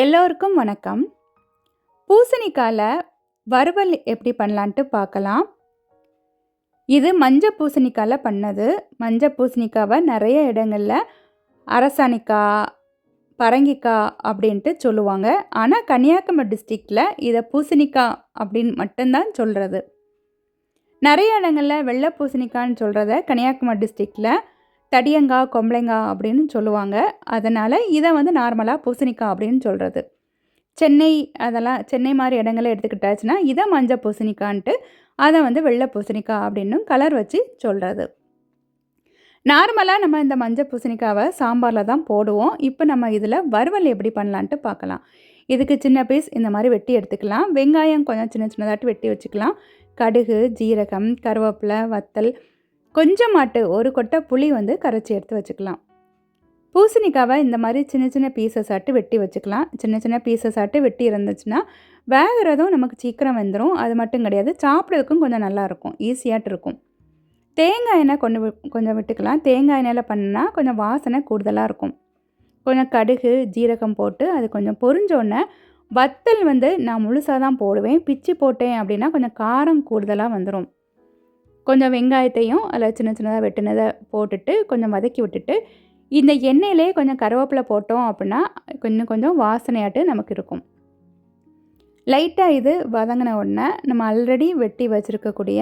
எல்லோருக்கும் வணக்கம். பூசணிக்காயில் வறுவல் எப்படி பண்ணலான்ட்டு பார்க்கலாம். இது மஞ்சள் பூசணிக்காயில் பண்ணது. மஞ்சள் பூசணிக்காவை நிறைய இடங்களில் அரசாணிக்காய் பரங்கிக்காய் அப்படின்ட்டு சொல்லுவாங்க. ஆனால் கன்னியாகுமரி டிஸ்ட்ரிக்டில் இதை பூசணிக்காய் அப்படின்னு மட்டும்தான் சொல்கிறது நிறைய இடங்களில் வெள்ளை பூசணிக்கான்னு சொல்கிறத கன்னியாகுமரி டிஸ்ட்ரிக்டில் தடியங்காய் கொம்பளைங்காய் அப்படின்னு சொல்லுவாங்க. அதனால் இதை வந்து நார்மலாக பூசணிக்காய் அப்படின்னு சொல்கிறது சென்னை அதெல்லாம் சென்னை மாதிரி இடங்களை எடுத்துக்கிட்டாச்சுன்னா இதை மஞ்சள் பூசணிக்கான்ட்டு அதை வந்து வெள்ளை பூசணிக்காய் அப்படின்னு கலர் வச்சு சொல்கிறது நார்மலாக நம்ம இந்த மஞ்சள் பூசணிக்காவை சாம்பாரில் தான் போடுவோம். இப்போ நம்ம இதில் வறுவல் எப்படி பண்ணலான்ட்டு பார்க்கலாம். இதுக்கு சின்ன பீஸ் இந்த மாதிரி வெட்டி எடுத்துக்கலாம். வெங்காயம் கொஞ்சம் சின்ன சின்னதாட்டு வெட்டி வச்சுக்கலாம். கடுகு ஜீரகம் கருவேப்பிலை வத்தல் கொஞ்சமாட்டு ஒரு கொட்டை புளி வந்து கரைச்சி எடுத்து வச்சுக்கலாம். பூசணிக்காவை இந்த மாதிரி சின்ன சின்ன பீசஸ் ஆட்டு வெட்டி வச்சுக்கலாம். சின்ன சின்ன பீசஸ் ஆட்டு வெட்டி இருந்துச்சுன்னா வேகிறதும் நமக்கு சீக்கிரம் வந்துடும் அது மட்டும் கிடையாது சாப்பிட்றதுக்கும் கொஞ்சம் நல்லாயிருக்கும் ஈஸியாட்டு இருக்கும். தேங்காய் எண்ணெய் கொண்டு கொஞ்சம் விட்டுக்கலாம். தேங்காய் எண்ணெயில் பண்ணால் கொஞ்சம் வாசனை கூடுதலாக இருக்கும். கொஞ்சம் கடுகு ஜீரகம் போட்டு அது கொஞ்சம் பொறிஞ்சோடனே வத்தல் வந்து நான் முழுசாக தான் போடுவேன். பிச்சு போட்டேன் அப்படின்னா கொஞ்சம் காரம் கூடுதலாக வந்துடும் கொஞ்சம் வெங்காயத்தையும் அதில் சின்ன சின்னதாக வெட்டினதை போட்டுட்டு கொஞ்சம் வதக்கி விட்டுட்டு இந்த எண்ணெயிலே கொஞ்சம் கருவேப்பிலை போட்டோம் அப்படின்னா கொஞ்சம் கொஞ்சம் வாசனையாட்டு நமக்கு இருக்கும். லைட்டாக இது வதங்கின உடனே நம்ம ஆல்ரெடி வெட்டி வச்சுருக்கக்கூடிய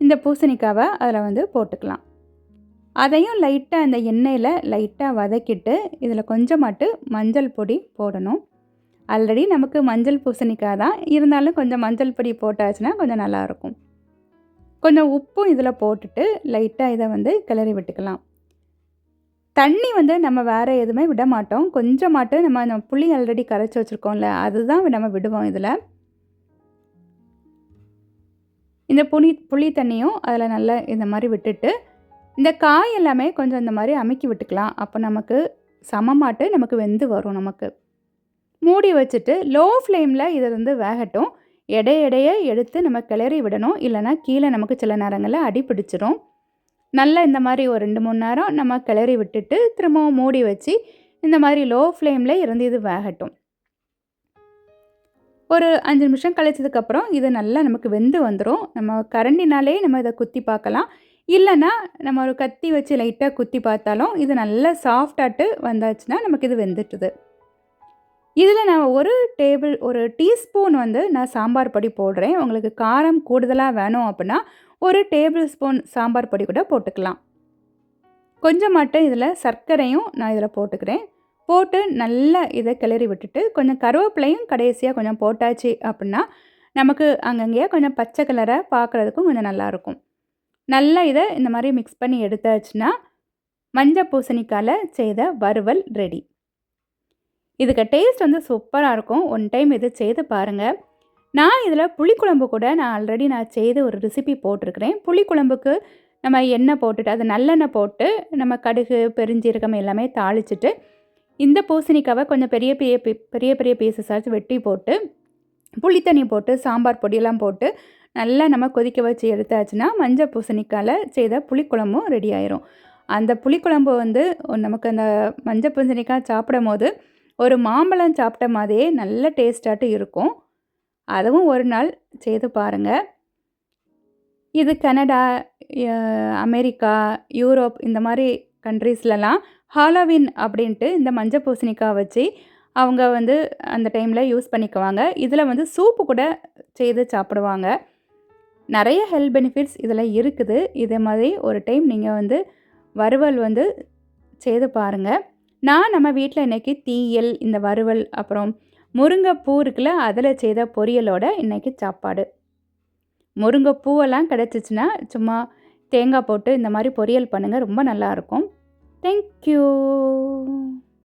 இந்த பூசணிக்காவை அதில் வந்து போட்டுக்கலாம். அதையும் லைட்டாக இந்த எண்ணெயில் லைட்டாக வதக்கிட்டு இதில் கொஞ்சமாட்டு மஞ்சள் பொடி போடணும். ஆல்ரெடி நமக்கு மஞ்சள் பூசணிக்காய் தான். இருந்தாலும் கொஞ்சம் மஞ்சள் பொடி போட்டாச்சுன்னா கொஞ்சம் நல்லாயிருக்கும். கொஞ்சம் உப்பும் இதில் போட்டுட்டு லைட்டாக இதை வந்து கிளறி விட்டுக்கலாம். தண்ணி வந்து நம்ம வேறு எதுவுமே விட மாட்டோம். கொஞ்சமாட்டு நம்ம அந்த புளி ஆல்ரெடி கரைச்சி வச்சுருக்கோம்ல அதுதான் நம்ம விடுவோம் இதில். இந்த புளி புளி தண்ணியும் அதில் நல்லா இந்த மாதிரி விட்டுட்டு இந்த காய் எல்லாமே கொஞ்சம் இந்த மாதிரி அமைக்கி விட்டுக்கலாம். அப்போ நமக்கு சமமாட்டு நமக்கு வெந்து வரும் நமக்கு. மூடி வச்சுட்டு லோ ஃப்ளேமில் இதை வந்து வேகட்டும். எடை எடையை எடுத்து நம்ம கிளறி விடணும். இல்லைனா கீழே நமக்கு சில நேரங்களில் அடி பிடிச்சிரும். நல்லா இந்த மாதிரி ஒரு ரெண்டு மூணு நேரம் நம்ம கிளறி விட்டுட்டு திரும்பவும் மூடி வச்சு இந்த மாதிரி லோ ஃப்ளேமில் இருந்து இது வேகட்டும். ஒரு அஞ்சு நிமிஷம் கழிச்சதுக்கப்புறம் இது நல்லா நமக்கு வெந்து வந்துடும் நம்ம கரண்டினாலே நம்ம இதை குத்தி பார்க்கலாம். இல்லைன்னா நம்ம ஒரு கத்தி வச்சு லைட்டாக குத்தி பார்த்தாலும் இது நல்லா சாஃப்டாட்டு வந்தாச்சுன்னா நமக்கு இது வெந்துட்டுது இதில் நான் ஒரு டேபிள் ஒரு டீஸ்பூன் வந்து நான் சாம்பார் பொடி போடுறேன். உங்களுக்கு காரம் கூடுதலாக வேணும் அப்படின்னா ஒரு டேபிள் ஸ்பூன் சாம்பார் பொடி கூட போட்டுக்கலாம். கொஞ்சம் மட்டும் இதில் சர்க்கரையும் நான் இதில் போட்டுக்கிறேன். போட்டு நல்லா இதை கிளறி விட்டுட்டு கொஞ்சம் கருவேப்பிலையும் கடைசியாக கொஞ்சம் போட்டாச்சு அப்படின்னா நமக்கு அங்கங்கேயே கொஞ்சம் பச்சை கலரை பார்க்குறதுக்கும் கொஞ்சம் நல்லாயிருக்கும். நல்லா இதை இந்த மாதிரி மிக்ஸ் பண்ணி எடுத்தாச்சுன்னா மஞ்சள் பூசணிக்காயில் செய்த வறுவல் ரெடி இதுக்கு டேஸ்ட் வந்து சூப்பராக இருக்கும். ஒன் டைம் இது செய்து பாருங்கள் நான் இதில் புளிக்குழம்பு கூட நான் ஆல்ரெடி நான் செய்து ஒரு ரெசிபி போட்டிருக்கிறேன். புளிக்குழம்புக்கு நம்ம எண்ணெய் போட்டுட்டு அது நல்லெண்ணெய் போட்டு நம்ம கடுகு பெருஞ்சீரகம் எல்லாமே தாளிச்சிட்டு இந்த பூசணிக்காவை கொஞ்சம் பெரிய பெரிய பெரிய பெரிய பீசஸாச்சும் வெட்டி போட்டு புளித்தண்ணி போட்டு சாம்பார் பொடியெல்லாம் போட்டு நல்லா நம்ம கொதிக்க வச்சு எடுத்தாச்சுன்னா மஞ்சள் பூசணிக்காயில் செய்த புளிக்குழம்பும் ரெடி ஆயிரும். அந்த புளிக்குழம்பு வந்து நமக்கு அந்த மஞ்சள் பூசணிக்காய் சாப்பிடும் போது ஒரு மாம்பழம் சாப்பிட்ட மாதிரியே நல்ல டேஸ்டாட்டு இருக்கும். அதுவும் ஒரு நாள் செய்து பாருங்கள் இது கனடா அமெரிக்கா யூரோப் இந்த மாதிரி கண்ட்ரீஸ்லலாம் ஹாலோவின் அப்படின்ட்டு இந்த மஞ்சள் பூசணிக்காய் வச்சு அவங்க வந்து அந்த டைமில் யூஸ் பண்ணிக்குவாங்க. இதில் வந்து சூப்பு கூட செய்து சாப்பிடுவாங்க. நிறைய ஹெல்த் பெனிஃபிட்ஸ் இதில் இருக்குது. இதே மாதிரி ஒரு டைம் நீங்கள் வந்து வறுவல் வந்து செய்து பாருங்கள் நான் நம்ம வீட்டில் இன்றைக்கி தீயல் இந்த வறுவல் அப்புறம் முருங்கைப்பூ இருக்குல்ல அதில் செய்த பொரியலோட இன்றைக்கி சாப்பாடு. முருங்கைப்பூவெல்லாம் கிடச்சிச்சின்னா சும்மா தேங்காய் போட்டு இந்த மாதிரி பொரியல் பண்ணுங்கள் ரொம்ப நல்லாயிருக்கும் தேங்க்யூ